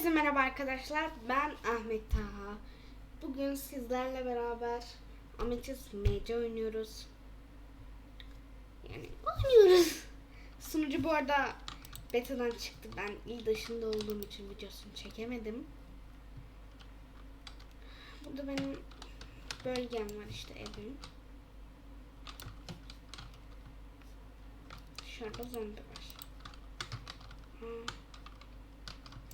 Herkese merhaba arkadaşlar. Ben Ahmet Taha. Bugün sizlerle beraber Ametist MC oynuyoruz. Yani oynuyoruz. Sunucu bu arada betadan çıktı. Ben il dışında olduğum için videosunu çekemedim. Burada benim bölgem var işte evim. Şurada zombi var. Ha.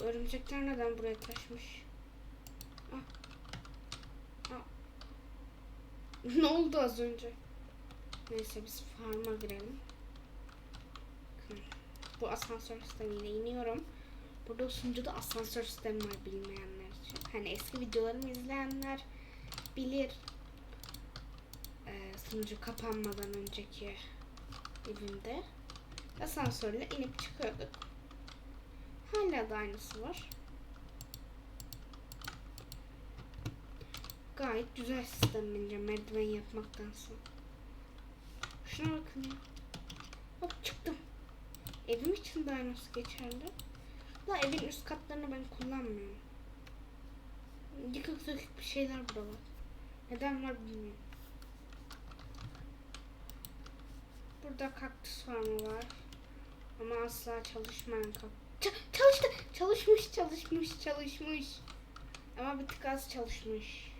Bu örümcekler neden buraya taşmış? Ah. Ah. ne oldu az önce? Neyse biz farma girelim. Bu asansör sistemiyle iniyorum. Burada sunucuda asansör sistemi var bilmeyenler için. Hani eski videolarımı izleyenler bilir. Ee, sunucu kapanmadan önceki evimde asansörle inip çıkıyorduk. Hala da aynısı var. Gayet güzel sistem bence merdiven yapmaktansa. Şuna bakın ya. Hop çıktım. Evim için de aynısı geçerli. La evin üst katlarını ben kullanmıyorum. Yıkık dökük bir şeyler buralar. Neden var bilmiyorum. Burada kaktüs farmı var. Ama asla çalışmayan kaktüs. Ç- çalıştı. Çalışmış, çalışmış, çalışmış. Ama bir tık az çalışmış.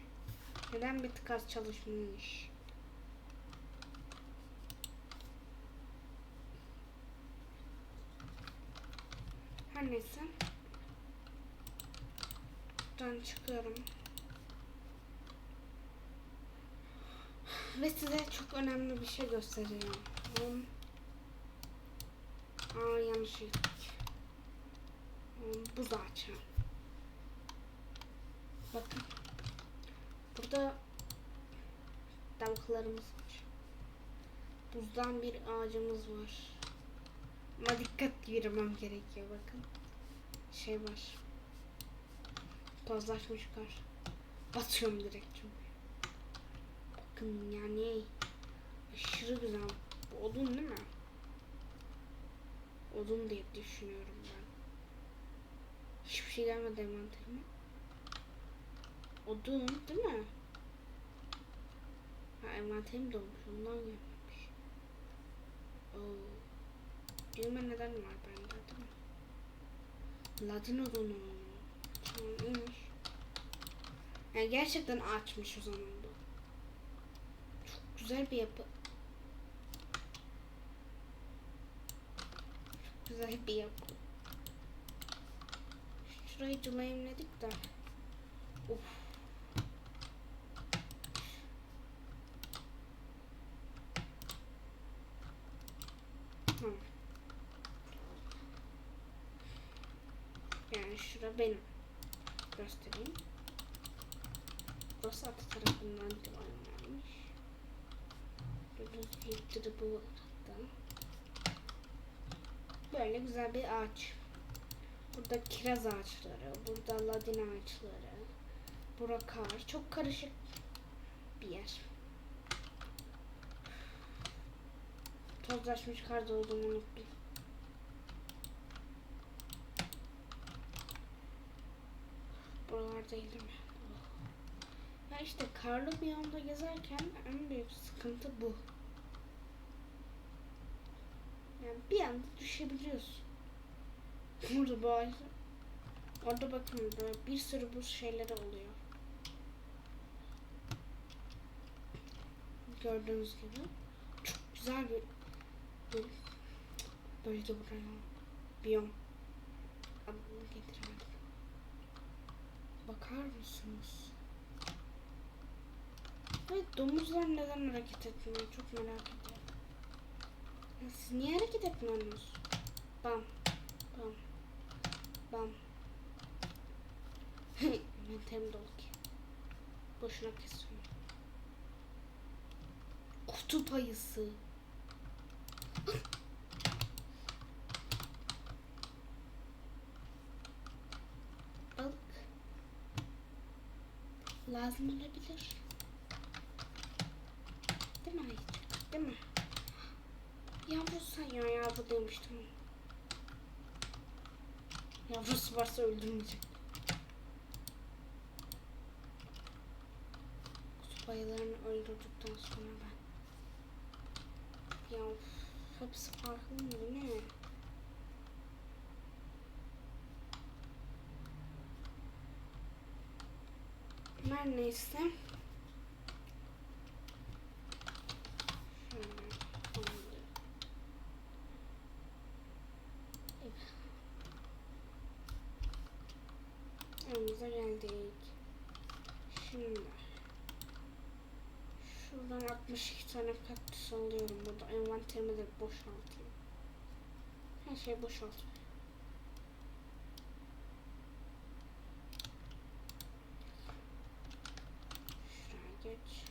Neden bir tık az çalışmış? Her neyse. Buradan çıkıyorum. Ve size çok önemli bir şey göstereceğim. Aa yanlış gittik. Buz ağacı. Bakın. Burada tavuklarımız var. Buzdan bir ağacımız var. Ama dikkatli yürümem gerekiyor bakın. Şey var. Tozlaşmış kar. Batıyorum direkt çünkü. Bakın yani aşırı güzel. Bu odun değil mi? Odun diye düşünüyorum ben. Hiçbir şey gelmedi envanterime. Odun değil mi? Ha envanterim dolmuş ondan gelmemiş. Oo. Düğme neden var bende değil mi? Ladin odunu. Tamam. Yani gerçekten ağaçmış o zaman bu. Çok güzel bir yapı. Çok güzel bir yapı. Şurayı cımayimledik de. Of. Yani şura benim. Göstereyim. Burası altı tarafından. Gördüğünüz gibi bu hatta. Böyle güzel bir ağaç. Burada kiraz ağaçları, burada ladin ağaçları, bura kar. Çok karışık bir yer. Tozlaşmış karda olduğunu unuttum. Buralar değil mi? Ya işte karlı bir yolda gezerken en büyük sıkıntı bu. Yani bir anda düşebiliyorsun. Burada bu ağaçta. Orada bakın böyle bir sürü buz şeyleri oluyor. Gördüğünüz gibi. Çok güzel bir bölge buraya. Biyom. Adını getiremedim. Bakar mısınız? Ve domuzlar neden hareket etmiyor? Çok merak ediyorum. Ya siz niye hareket etmiyorsunuz? Bam. Bam. Bam. Mentem dolu ki. Boşuna kesiyorum. Kutup ayısı. Balık. Lazım olabilir. Değil mi ayıcık? Değil mi? Yavru sayıyor yavru demiştim. Yavrusu varsa öldürmeyecek. Kutup ayılarını öldürdükten sonra ben. Ya hepsi farklı mı ne? Her neyse. Kaktüs alıyorum. Burada envanterimi de boşaltayım. Her şey boşalt. Şuraya geç.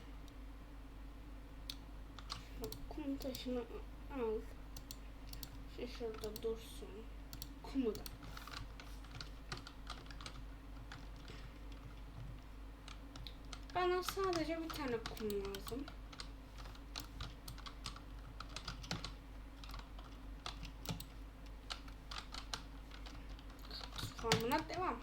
Şu kum taşını al. Şu şurada dursun. Kumu da Bana sadece bir tane kum lazım. Formuna devam.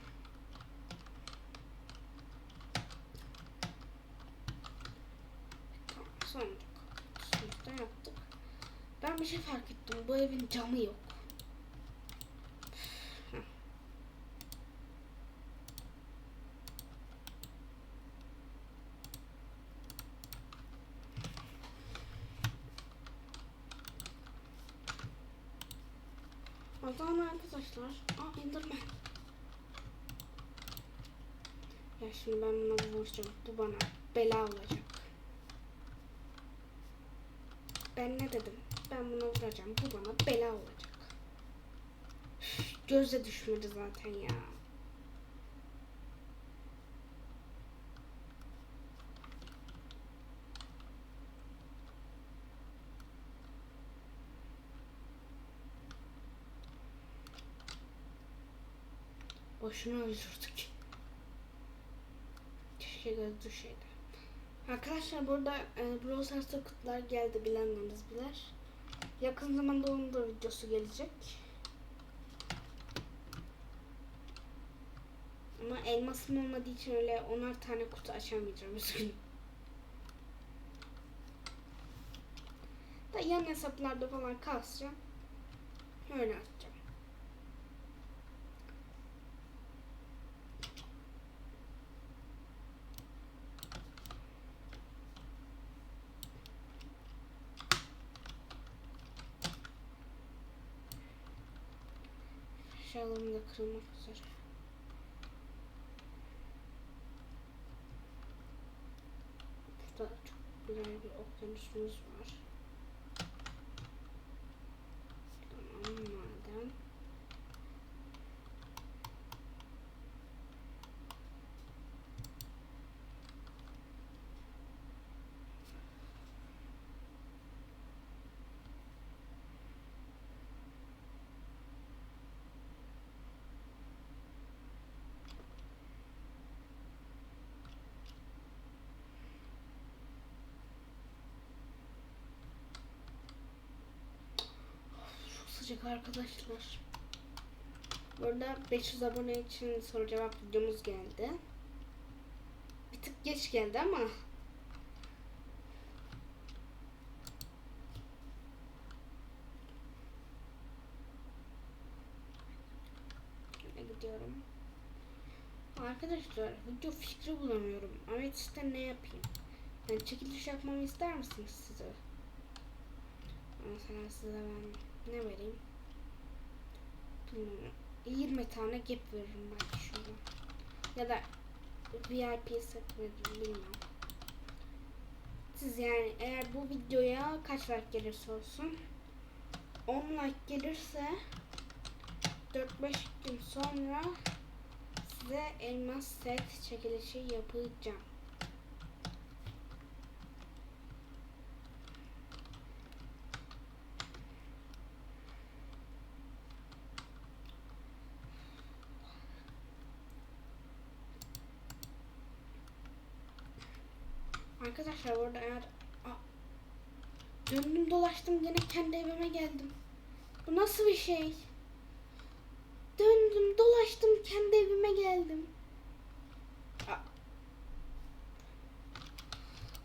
Tamam, yaptık. Ben bir şey fark ettim. Bu evin camı yok. O zaman arkadaşlar, aa Enderman. Ya şimdi ben buna vuracağım. Bu bana bela olacak. Ben ne dedim? Ben buna vuracağım. Bu bana bela olacak. Üf, Gözle düşmedi zaten ya. Boşuna öldürdük. Keşke göz düşeydi. Arkadaşlar burada e, Brawl Stars'ta kutular geldi bilenleriniz bilir. Yakın zamanda onun da videosu gelecek. Ama elmasım olmadığı için öyle onar tane kutu açamayacağım üzgünüm. Da yan hesaplarda falan kasacağım. Öyle atacağım. Şalım da kırılmak üzere. Burada çok güzel bir okyanusumuz var. Tamam maden. Çok sıcak arkadaşlar. Burada 500 abone için soru cevap videomuz geldi. Bir tık geç geldi ama gidiyorum. Arkadaşlar video fikri bulamıyorum. Ama işte ne yapayım? Yani çekiliş yapmamı ister misiniz size? Mesela size ben ne vereyim? Bilmiyorum. 20 tane gap veririm belki şurada. Ya da VIP set veririm bilmem. Siz yani eğer bu videoya kaç like gelirse olsun 10 like gelirse 4-5 gün sonra size elmas set çekilişi yapacağım. Burada eğer döndüm dolaştım gene kendi evime geldim. Bu nasıl bir şey? Döndüm dolaştım geldim. Aa.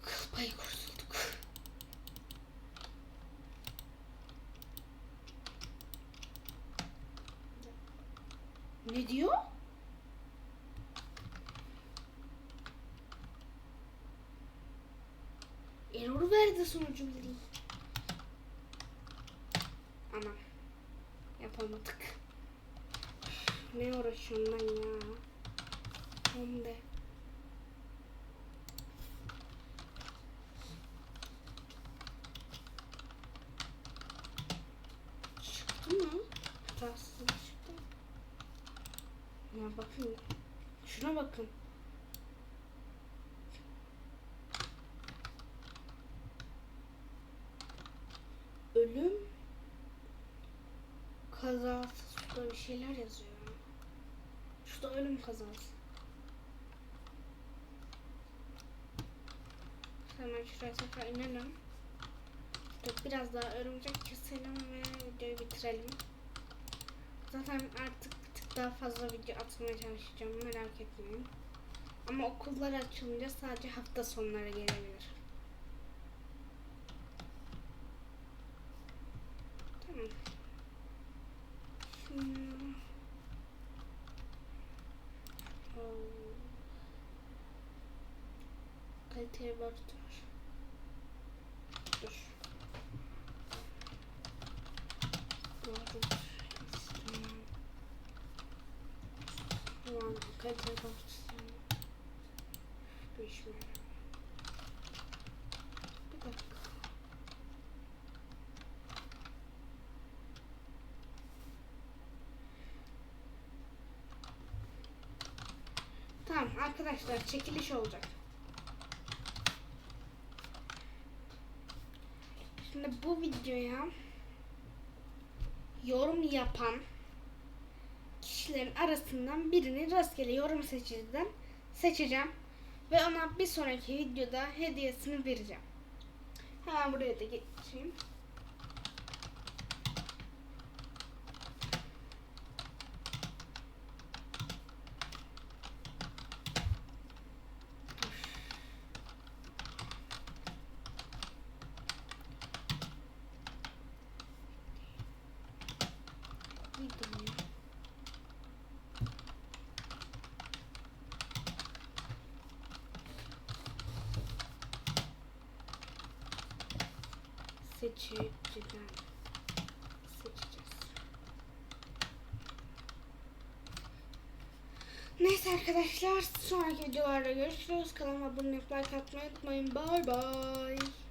Kıl payı kurtulduk. Ne diyor? Error verdi sonucu biri. Ana. Yapamadık. Ne uğraşıyorum ben ya? Hem de. Çıktı mı? Hatasız çıktı. Ya bakın. Şuna bakın. Ölüm kazası şurada bir şeyler yazıyor. Şurada ölüm kazası. Hemen şuraya tekrar inelim. Şurada biraz daha örümcek keselim ve videoyu bitirelim. Zaten artık bir tık daha fazla video atmaya çalışacağım merak etmeyin. Ama okullar açılınca sadece hafta sonları gelebilir. Tamam. Şimdi... Oo. Kaliteye bak dur. Dur. Doğru. İstemem. Ulan kaliteye bak. Düşme. Bir dakika. Tamam arkadaşlar çekiliş olacak. Şimdi bu videoya yorum yapan kişilerin arasından birini rastgele yorum seçiciden seçeceğim. Ve ona bir sonraki videoda hediyesini vereceğim. Hemen buraya da geçeyim. Videoyu. Seçiciden seçeceğiz. Neyse arkadaşlar sonraki videolarda görüşürüz. Kanalıma abone olup like atmayı unutmayın. Bye bye.